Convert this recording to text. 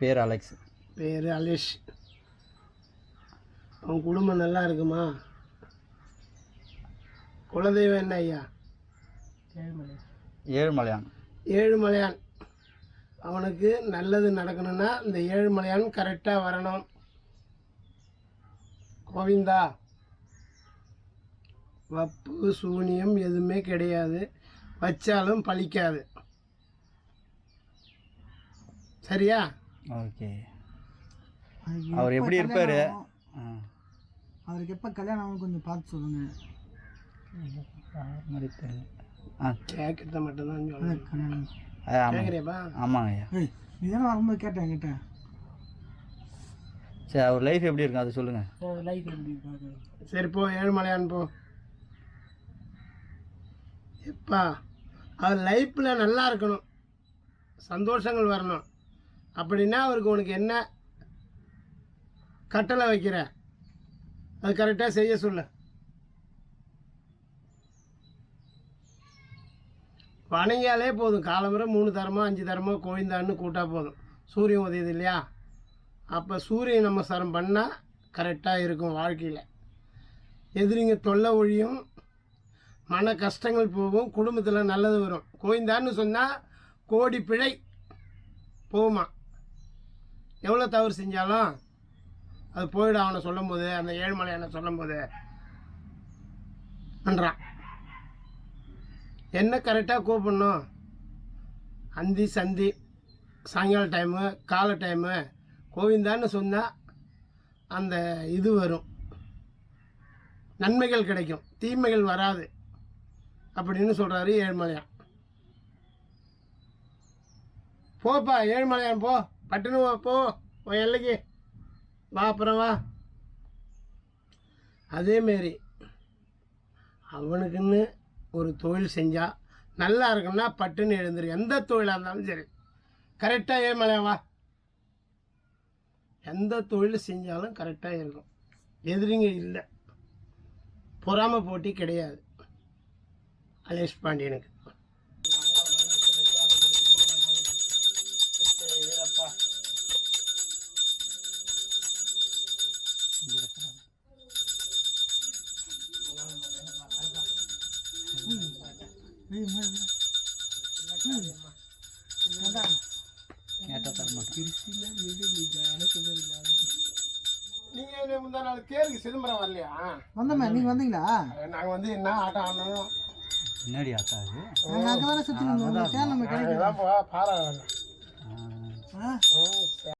பேர் அலெக்ஸ். பேர் அலேஷ். அவன் குடும்பம் நல்லா இருக்குமா? குலதெய்வம் என்ன ஐயா? ஏழுமலையான். ஏழுமலையான். அவனுக்கு நல்லது நடக்கணும்னா இந்த ஏழுமலையான் கரெக்டாக வரணும். கோவிந்தா. வப்பு சூனியம் எதுவுமே கிடையாது. வச்சாலும் பலிக்காது சரியா? ஓகே. அவர் எப்படி இருப்பார்? அவருக்கு எப்போ கல்யாணம் ஆகும் கொஞ்சம் பார்த்து சொல்லுங்க. மாதிரி தெரியல ஆ கேட்கறத மட்டும்தான் கல்யாணம். கேட்குறியப்பா ஆமாங்க. ஐயா வரும்போது கேட்டேன் கேட்டேன் சரி அவர் லைஃப் எப்படி இருக்கும்? அதை சொல்லுங்கள் லைஃப் எப்படி சரி போ ஏழுமலையான் போ. எப்பா அவர் லைஃப்பில் நல்லா இருக்கணும். சந்தோஷங்கள் வரணும். அப்படின்னா அவருக்கு உனக்கு என்ன கட்டளை வைக்கிற? அது கரெக்டாக செய்ய சொல்லு. வணங்கியாலே போதும். காலம்புற மூணு தரமோ அஞ்சு தரமோ கோவிந்தான்னு கூட்டா போதும். சூரியன் உதயுது இல்லையா? அப்போ சூரியன் நமஸ்காரம் பண்ணால் கரெக்டாக இருக்கும் வாழ்க்கையில். எதிரிங்க தொல்லை ஒழியும் மன கஷ்டங்கள் போகும் குடும்பத்தில் நல்லது வரும். கோவிந்தான்னு சொன்னால் கோடி பிழை. போகுமா எவ்வளோ தவறு செஞ்சாலும் அது போயிடும் அவனை சொல்லும்போது அந்த ஏழுமலையான சொல்லும் போது பண்ணுறான் என்ன கரெக்டாக கூப்பிடணும்? அந்தி சந்தி சாயங்கால டைமு காலை டைமு கோவிந்தான்னு சொன்னால் அந்த இது வரும். நன்மைகள் கிடைக்கும். தீமைகள் வராது. அப்படின்னு சொல்கிறாரு ஏழ்மலையான். போப்பா ஏழ்மலையான் போ. பட்டுன்னு வா, போ. உன் எல்லைக்கு. வா அப்புறம் வா. அதேமாரி அவனுக்குன்னு ஒரு தொழில் செஞ்சால் நல்லா இருக்கும்னா பட்டுன்னு எழுந்துரு. எந்த தொழிலாக இருந்தாலும் சரி. கரெக்டாக ஏமலையா வா. எந்த தொழில் செஞ்சாலும் கரெக்டாக இருக்கும். எதிரிங்க இல்லை. பொறாமை போட்டி கிடையாது. அலேஷ் பாண்டியனுக்கு. கேட்டால் தர மாட்டேன் நீங்கள் முந்தா நாள் தேருக்கு சிதம்பரம் வரலையா? வந்தோமே நீங்கள் வந்தீங்களா? நாங்கள் வந்து என்ன ஆட்டம் ஆடணும்? முன்னாடி ஆத்தாது நாங்கள் அங்கே தானே சுற்றி நம்ம கிடைக்கும் பாறை ஆ. ஆ ம்,